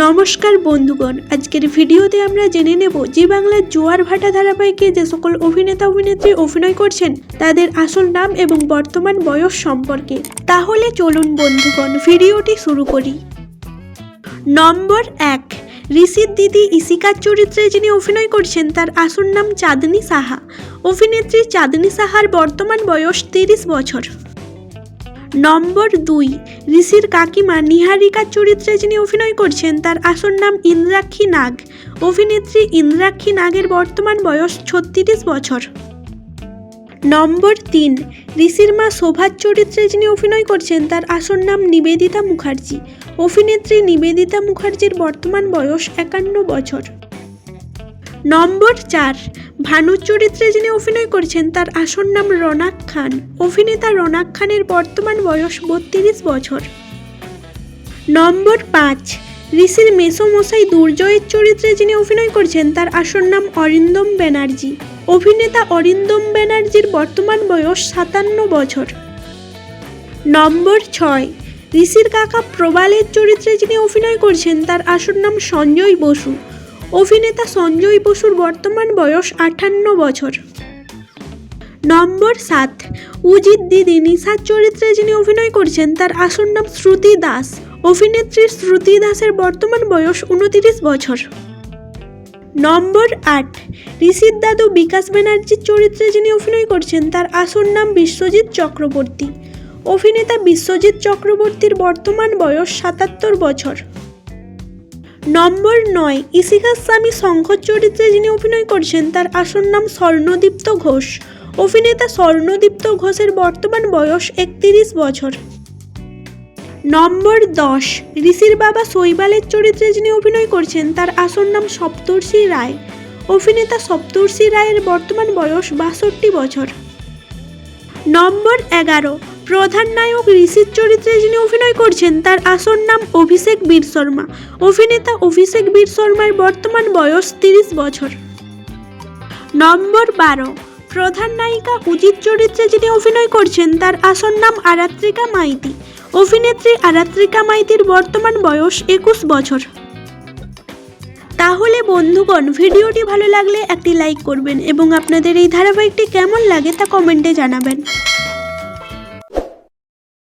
নমস্কার বন্ধুগণ, আজকের ভিডিওতে আমরা জেনে নেব জি বাংলার জোয়ার ভাটা ধারাবাহিকে যে সকল অভিনেতা অভিনেত্রী অভিনয় করছেন, তাদের আসল নাম এবং বর্তমান বয়স সম্পর্কে। তাহলে চলুন বন্ধুগণ, ভিডিওটি শুরু করি। নম্বর এক, ঋষির দিদি ইসিকার চরিত্রে যিনি অভিনয় করছেন, তার আসল নাম চাঁদনি সাহা। অভিনেত্রী চাঁদনি সাহার বর্তমান বয়স তিরিশ বছর। নম্বর দুই, ঋষির কাকিমা নিহারিকার চরিত্রে যিনি অভিনয় করছেন, তার আসল নাম ইন্দ্রাক্ষী নাগ। অভিনেত্রী ইন্দ্রাক্ষী নাগের বর্তমান বয়স ছত্রিশ বছর। নম্বর তিন, ঋষির মা শোভার চরিত্রে যিনি অভিনয় করছেন, তার আসল নাম নিবেদিতা মুখার্জি। অভিনেত্রী নিবেদিতা মুখার্জির বর্তমান বয়স একান্ন বছর। নম্বর চার, ভানুর চরিত্রে যিনি অভিনয় করেছেন তার আসল নাম রনাক খান। অভিনেতা রনাক খানের বর্তমান বয়স বত্রিশ বছর। নম্বর পাঁচ, ঋষির মেসোমশাই দুর্জয়ের চরিত্রে যিনি অভিনয় করছেন তার আসল নাম অরিন্দম ব্যানার্জি। অভিনেতা অরিন্দম ব্যানার্জির বর্তমান বয়স সাতান্ন বছর। নম্বর ছয়, ঋষির কাকা প্রবালের চরিত্রে যিনি অভিনয় করছেন তার আসল নাম সঞ্জয় বসু। অভিনেতা সঞ্জয় বসুর বর্তমান বয়স আটান্ন বছর। নম্বর সাত, উজিত দিদি নিশার চরিত্রে যিনি অভিনয় করছেন, তার আসল নাম শ্রুতি দাস। অভিনেত্রী শ্রুতি দাসের বর্তমান বয়স উনতিরিশ বছর। নম্বর আট, ঋষির দাদু বিকাশ ব্যানার্জির চরিত্রে যিনি অভিনয় করছেন, তার আসল নাম বিশ্বজিৎ চক্রবর্তী। অভিনেতা বিশ্বজিৎ চক্রবর্তীর বর্তমান বয়স সাতাত্তর বছর। নম্বর নয় ইসিকার স্বামী শঙ্কর চরিত্রে যিনি অভিনয় করছেন, তার আসল নাম স্বর্ণদীপ্ত ঘোষ। অভিনেতা স্বর্ণদীপ্ত ঘোষের বর্তমান বয়স একত্রিশ বছর। নম্বর দশ, ঋষির বাবা শৈবালের চরিত্রে যিনি অভিনয় করছেন, তার আসল নাম সপ্তর্ষি রায়। অভিনেতা সপ্তর্ষি রায়ের বর্তমান বয়স বাষট্টি বছর। নম্বর এগারো প্রধান নায়ক ঋষির চরিত্রে যিনি অভিনয় করছেন, তার আসল নাম অভিষেক বীর শর্মা। অভিনেতা অভিষেক বীর শর্মার বর্তমান বয়স তিরিশ বছর। নম্বর বারো, প্রধান নায়িকা উজিত চরিত্রে যিনি অভিনয় করছেন, তার আসল নাম আরাত্রিকা মাইতি। অভিনেত্রী আরাত্রিকা মাইতির বর্তমান বয়স একুশ বছর। তাহলে বন্ধুগণ, ভিডিওটি ভালো লাগলে একটি লাইক করবেন এবং আপনাদের এই ধারাবাহিকটি কেমন লাগে তা কমেন্টে জানাবেন।